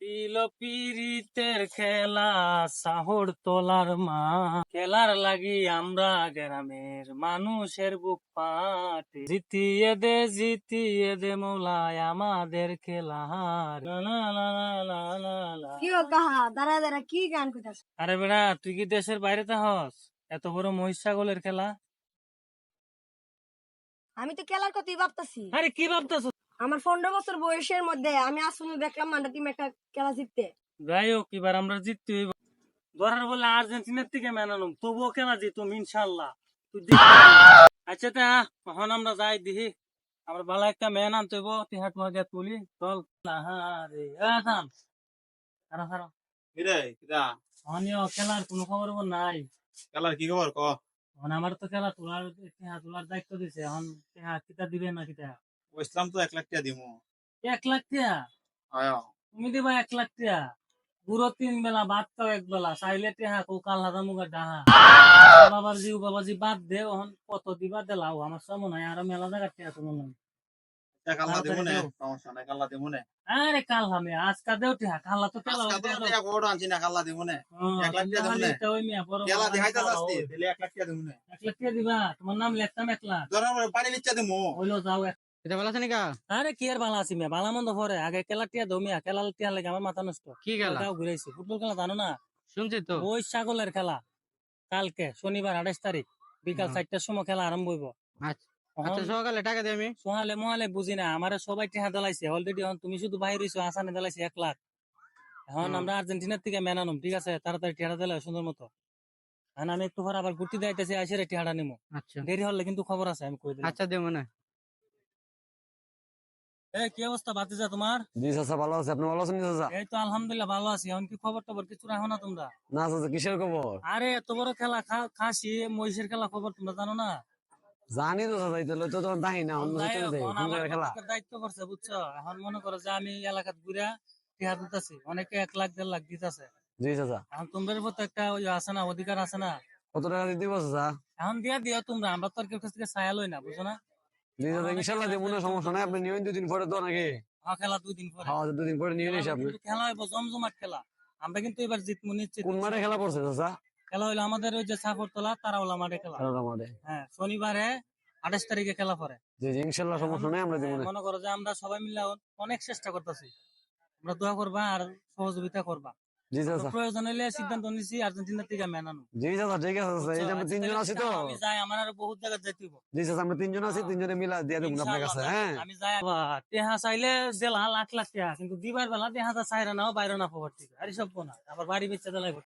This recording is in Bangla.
দিল পিরিতের খেলা সাহর তোলার মা। খেলার লাগি আমরা গ্রামের মানুষের বুক পাটে। জিতিয়ে দে জিতিয়ে দে মৌলায় আমাদের খেলা লা লা লা লা লা লা লা। কি ও কাহা দাঁড়া দাঁড়া কি গান আরে বেড়া তুই কি দেশের বাইরে হস? এত বড় মহিষ ছাগলের খেলা? আমি তো খেলার কথাই ভাবতেছি। আরে কি ভাবতেছ? আমার পনেরো বছর বয়সের মধ্যে আমি আসলে দেখলাম মান্ডা টিম একটা খেলা জিততে। যাই হোক এবার আমরা জিততে হইব। ধরার বলে আর্জেন্টিনার থেকে মেনালাম তবুও কেনা জিতুম ইনশাল্লাহ। আচ্ছা তা এখন আমরা যাই দিহি আমরা ভালো একটা ম্যান আনতে হইব। তিহাট মহাজাত বলি চল। আহারে আ থাম। খারাপ খারাপ কিরে কিরা? অনিও খেলার কোনো খবর নাই। কালার কি খবর ক? এখন আমার তো খেলা তোলার তোলার দায়িত্ব দিছে। এখন তিহা কিতা দিবে না কিতা? ইসলাম তো এক লাখ টাকা দিমু। এক লাখ আয়। তুমি দিবা এক লাখ টিয়া পুরো তিন বেলা ভাত খাও এক বেলা। চাইলে টিহা কো কাল হাজা মুগা ডাহা। বাবার জিউ বাবাজি বাদ দে ওহন কত দিবা দেলাও আমার সম নাই আর মেলা জায়গা টিয়া তোমার নাই টাকা কাল্লা দিমু নে তাড়াতাড়ি সমস্যা নাই কাল্লা দিমু নে। আরে কাল হামে আজকা দেও টিহা। কাল্লা তো কেলা তো টাকা আনছি না কাল্লা নে। এক লাখ টাকা এক টাকা দিবা তোমার নাম লেখতাম এক লাখ। ধরার পরে পানি দিমু। হইল যাও এটা ভালো আছে নিকা? আরে কি আর ভালো আছি মিয়া ভালো মন্দ পরে আগে খেলা টিয়া দো মিয়া খেলা টিয়া লাগে আমার মাথা নষ্ট। কি খেলা? ঘুরাইছি ফুটবল খেলা জানো না? শুনছি তো। ওই ছাগলের খেলা। কালকে শনিবার আঠাশ তারিখ বিকাল হুম। চারটার সময় খেলা আরম্ভ হইব। আচ্ছা। সকালে টাকা দিই আমি সোহালে মোহালে বুঝি না আমার সবাই টেহা দিলাইছে অলরেডি এখন তুমি শুধু বাইরে হইছো আসানে দিলাইছে এক লাখ। এখন। আমরা আর্জেন্টিনার থেকে মেনানুম ঠিক আছে? তাড়াতাড়ি টেহাটা দিলে সুন্দর মতো। আমি একটু পরে আবার ঘুরতে যাইতেছি আসে রে টেহাটা নিমো। আচ্ছা। দেরি হলে কিন্তু খবর আছে আমি কই আচ্ছা দেবো না এই কি অবস্থা তোমার? জি চাচা ভালো আছে। আপনি ভালো আছেন চাচা? এই তো আলহামদুলিল্লাহ ভালো আছি। এখন কি খবর টবর? কিছু রাখো না তোমরা। না চাচা কিসের খবর? আরে এত বড় খেলা খা- খাসি মহিষের খেলা খবর তোমরা জানো না? জানি তো চাচা এটা তো তোমার দাহি না অন্য খেলা? দায়িত্ব করছে বুঝছ? এখন মনে করো যে আমি এলাকাত ঘুরে টিহা দিতেছি। অনেকে এক লাখ দেড় লাখ দিতেছে। জি চাচা। এখন তোমাদের প্রতি একটা ওই আছে না অধিকার আছে না? কত টাকা দিব চাচা? এখন দিয়া দিও তোমরা আমরা তো আর কেউ কাছ থেকে ছায়া লই না বুঝো না? ইনশাল্লাহ দেবো না সমস্যা নাই। আপনি নিবেন দুদিন পরে তো নাকি হ্যাঁ খেলা পরে। হ্যাঁ দুদিন পরে নিয়ে নিস আপনি খেলা হইব জমজমাট খেলা। আমরা কিন্তু এবার নিশ্চিত। কোন মাঠে খেলা পড়ছে চাচা? খেলা হইল আমাদের ওই যে সাফরতলা তারাওলা মাঠে খেলা। মাঠে। হ্যাঁ শনিবারে আঠাশ তারিখে খেলা পরে জি জি ইনশাল্লাহ সমস্যা নাই আমরা দেবো মনে করো যে আমরা সবাই মিলে অনেক চেষ্টা করতেছি। আমরা দোয়া করবা আর সহযোগিতা করবা। জি চাচা প্রয়োজন হইলে সিদ্ধান্ত নিছি আর্জেন্টিনার থেকে মেনানো জি চাচা ঠিক আছে এই যে আমরা তিনজন আছি তো। আমি যাই আমার আরও বহুত জায়গা যেতে হইব জি চাচা আমরা তিনজন আছি তিনজনে মিলা দিয়ে দেবো আপনার কাছে হ্যাঁ। আমি যাই টেহা চাইলে দেলা লাখ লাখ টেহা কিন্তু দিবার বেলা টেহা চাইরা নাও বাইরে না খবর ঠিক আরে সব না আবার বাড়ি বেচে দেলাই